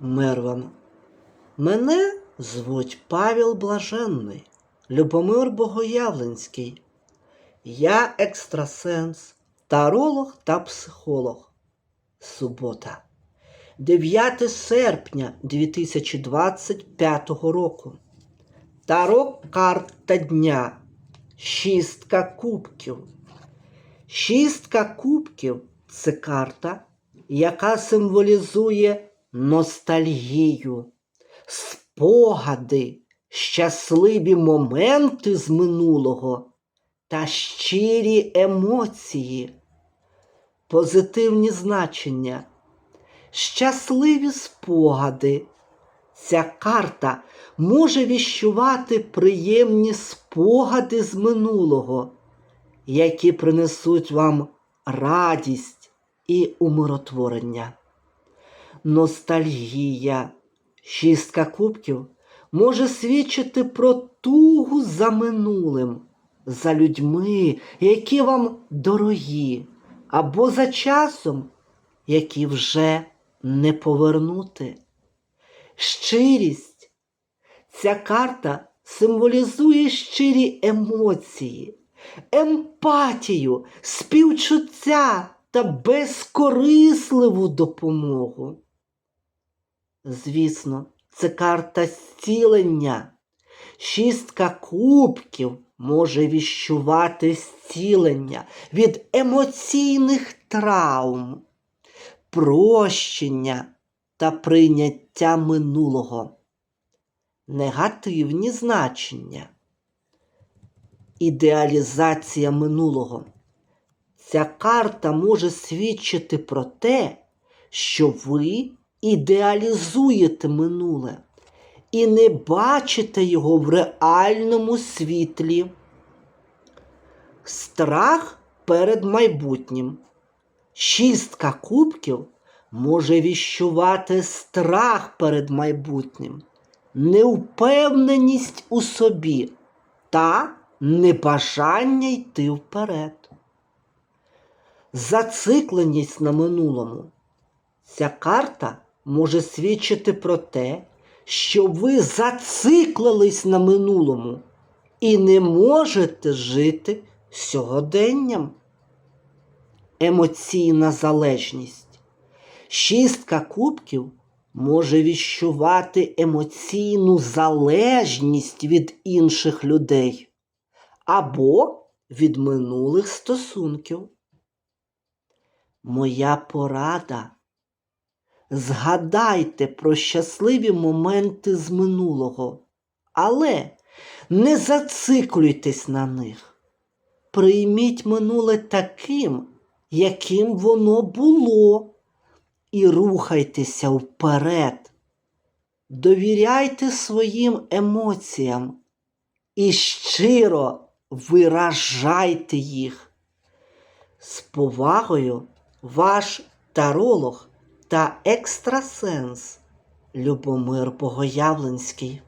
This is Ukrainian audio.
Мир. Мене звуть Павел Блаженний, Любомир Богоявленський. Я екстрасенс, таролог та психолог. Субота. 9 серпня 2025 року. Таро карта дня. Шістка кубків. Шістка кубків це карта, яка символізує ностальгію, спогади, щасливі моменти з минулого та щирі емоції, позитивні значення, щасливі спогади. Ця карта може віщувати приємні спогади з минулого, які принесуть вам радість і умиротворення. Ностальгія, шістка кубків може свідчити про тугу за минулим, за людьми, які вам дорогі, або за часом, які вже не повернути. Щирість. Ця карта символізує щирі емоції, емпатію, співчуття та безкорисливу допомогу. Звісно, це карта зцілення. Шістка кубків може віщувати зцілення від емоційних травм, прощення та прийняття минулого. Негативні значення. Ідеалізація минулого. Ця карта може свідчити про те, що ви ідеалізуєте минуле і не бачите його в реальному світлі. Страх перед майбутнім. Шістка кубків може віщувати страх перед майбутнім, неупевненість у собі та небажання йти вперед. Зацикленість на минулому. Ця карта може свідчити про те, що ви зациклились на минулому і не можете жити сьогоденням. Емоційна залежність. Шістка кубків може віщувати емоційну залежність від інших людей або від минулих стосунків. Моя порада. Згадайте про щасливі моменти з минулого, але не зациклюйтесь на них. Прийміть минуле таким, яким воно було, і рухайтеся вперед. Довіряйте своїм емоціям і щиро виражайте їх. З повагою ваш таролог та екстрасенс Любомир Богоявленський.